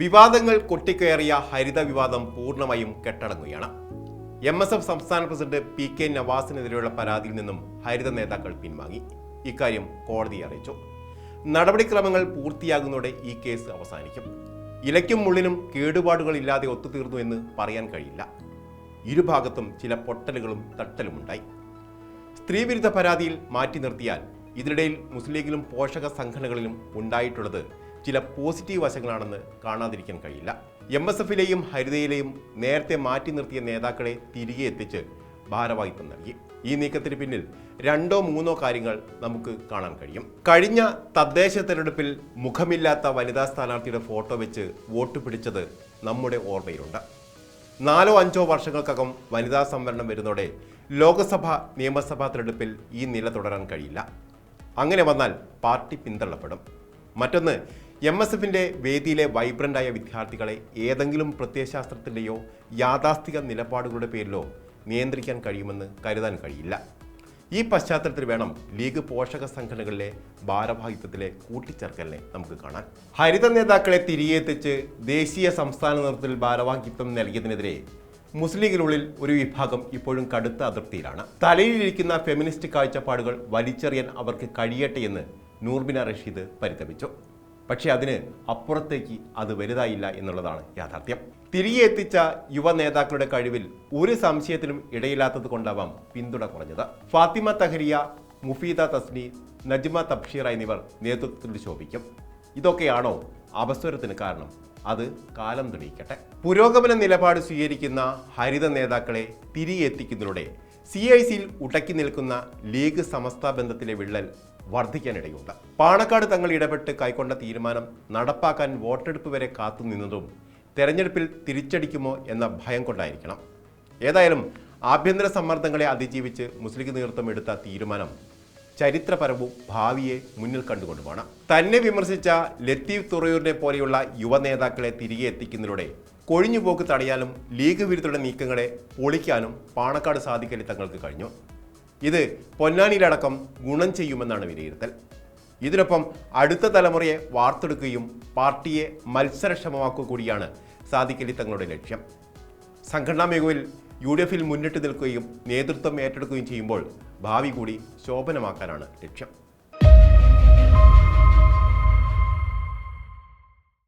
വിവാദങ്ങൾ കൊട്ടിക്കയറിയ ഹരിത വിവാദം പൂർണമായും കെട്ടടങ്ങുകയാണ്. എം എസ് എഫ് സംസ്ഥാന പ്രസിഡന്റ് പി കെ നവാസിനെതിരെയുള്ള പരാതിയിൽ നിന്നും ഹരിത നേതാക്കൾ പിൻവാങ്ങി. ഇക്കാര്യം കോടതിയെ അറിയിച്ചു. നടപടിക്രമങ്ങൾ പൂർത്തിയാകുന്നതോടെ ഈ കേസ് അവസാനിക്കും. ഇലയ്ക്കും മുള്ളിനും കേടുപാടുകളില്ലാതെ ഒത്തുതീർന്നു എന്ന് പറയാൻ കഴിയില്ല. ഇരുഭാഗത്തും ചില പൊട്ടലുകളും തട്ടലുമുണ്ടായി. സ്ത്രീവിരുദ്ധ പരാതിയിൽ മാറ്റി നിർത്തിയാൽ ഇതിനിടയിൽ മുസ്ലിം ലീഗിലും പോഷക സംഘടനകളിലും ഉണ്ടായിട്ടുള്ളത് ചില പോസിറ്റീവ് വശങ്ങളാണെന്ന് കാണാതിരിക്കാൻ കഴിയില്ല. എം എസ് എഫിലെയും ഹരിതയിലെയും നേരത്തെ മാറ്റി നിർത്തിയ നേതാക്കളെ തിരികെ എത്തിച്ച് ഭാരവാഹിത്വം നൽകി. ഈ നീക്കത്തിന് പിന്നിൽ രണ്ടോ മൂന്നോ കാര്യങ്ങൾ നമുക്ക് കാണാൻ കഴിയും. കഴിഞ്ഞ തദ്ദേശ തെരഞ്ഞെടുപ്പിൽ മുഖമില്ലാത്ത വനിതാ സ്ഥാനാർത്ഥിയുടെ ഫോട്ടോ വെച്ച് വോട്ട് പിടിച്ചത് നമ്മുടെ ഓർമ്മയിലുണ്ട്. നാലോ അഞ്ചോ വർഷങ്ങൾക്കകം വനിതാ സംവരണം വരുന്നതോടെ ലോക്സഭ നിയമസഭാ തെരഞ്ഞെടുപ്പിൽ ഈ നില തുടരാൻ കഴിയില്ല. അങ്ങനെ വന്നാൽ പാർട്ടി പിന്തള്ളപ്പെടും. മറ്റൊന്ന് എം എസ് എഫിന്റെ വേദിയിലെ വൈബ്രന്റായ വിദ്യാർത്ഥികളെ ഏതെങ്കിലും പ്രത്യയശാസ്ത്രത്തിന്റെയോ യാഥാസ്ഥിക നിലപാടുകളുടെ പേരിലോ നിയന്ത്രിക്കാൻ കഴിയുമെന്ന് കരുതാൻ കഴിയില്ല. ഈ പശ്ചാത്തലത്തിൽ വേണം ലീഗ് പോഷക സംഘടനകളിലെ ഭാരവാഹിത്വത്തിലെ കൂട്ടിച്ചേർക്കലിനെ നമുക്ക് കാണാൻ. ഹരിത നേതാക്കളെ തിരികെ എത്തിച്ച് ദേശീയ സംസ്ഥാന നേതൃത്വത്തിൽ ഭാരവാഹിത്വം നൽകിയതിനെതിരെ മുസ്ലിം ലീഗിനുള്ളിൽ ഒരു വിഭാഗം ഇപ്പോഴും കടുത്ത അതിർത്തിയിലാണ് തലയിലിരിക്കുന്ന ഫെമിനിസ്റ്റ് കാഴ്ചപ്പാടുകൾ വലിച്ചെറിയാൻ അവർക്ക് കഴിയട്ടെ എന്ന് നൂർബിന റഷീദ് പരിതപിച്ചു. പക്ഷേ അതിന് അപ്പുറത്തേക്ക് അത് വലുതായില്ല എന്നുള്ളതാണ് യാഥാർത്ഥ്യം. തിരികെ എത്തിച്ച യുവ നേതാക്കളുടെ കഴിവിൽ ഒരു സംശയത്തിനും ഇടയില്ലാത്തത് കൊണ്ടാവാം പിന്തുണ കുറഞ്ഞത്. ഫാത്തിമ തഹരിയ മുഫീദ തസ്നി നജ്മ തബ്ഷീർ എന്നിവർ നേതൃത്വത്തിൽ ശോഭിക്കും. ഇതൊക്കെയാണോ അപസ്വരത്തിന് കാരണം? അത് കാലം തെളിയിക്കട്ടെ. പുരോഗമന നിലപാട് സ്വീകരിക്കുന്ന ഹരിത നേതാക്കളെ തിരികെ എത്തിക്കുന്നതിലൂടെ സി ഐ സിയിൽ ഉടക്കി നിൽക്കുന്ന ലീഗ് സമസ്ത ബന്ധത്തിലെ വിള്ളൽ വർദ്ധിക്കാനിടയുണ്ട് പാണക്കാട് തങ്ങൾ ഇടപെട്ട് കൈക്കൊണ്ട തീരുമാനം നടപ്പാക്കാൻ വോട്ടെടുപ്പ് വരെ കാത്തുനിന്നതും തെരഞ്ഞെടുപ്പിൽ തിരിച്ചടിക്കുമോ എന്ന ഭയം കൊണ്ടായിരിക്കണം. ഏതായാലും ആഭ്യന്തര സമ്മർദ്ദങ്ങളെ അതിജീവിച്ച് മുസ്ലിം നേതൃത്വം എടുത്ത തീരുമാനം ചരിത്രപരവും ഭാവിയെ മുന്നിൽ കണ്ടുകൊണ്ടുമാണ്. തന്നെ വിമർശിച്ച ലത്തീഫ് തുറയൂരിനെ പോലെയുള്ള യുവ നേതാക്കളെ തിരികെ എത്തിക്കുന്നതിലൂടെ കൊഴിഞ്ഞുപോക്ക് തടയാനും ലീഗ് വിരുദ്ധയുടെ നീക്കങ്ങളെ പൊളിക്കാനും പാണക്കാട് സാധിക്കലി തങ്ങൾക്ക് കഴിഞ്ഞു. ഇത് പൊന്നാനിയിലടക്കം ഗുണം ചെയ്യുമെന്നാണ് വിലയിരുത്തൽ. ഇതിനൊപ്പം അടുത്ത തലമുറയെ വാർത്തെടുക്കുകയും പാർട്ടിയെ മത്സരക്ഷമമാക്കുക കൂടിയാണ് സാധിക്കലി തങ്ങളുടെ ലക്ഷ്യം. സംഘടനാ മികവിൽ യു ഡി എഫിൽ മുന്നിട്ട് നിൽക്കുകയും നേതൃത്വം ഏറ്റെടുക്കുകയും ചെയ്യുമ്പോൾ ഭാവി കൂടി ശോഭനമാക്കാനാണ് ലക്ഷ്യം.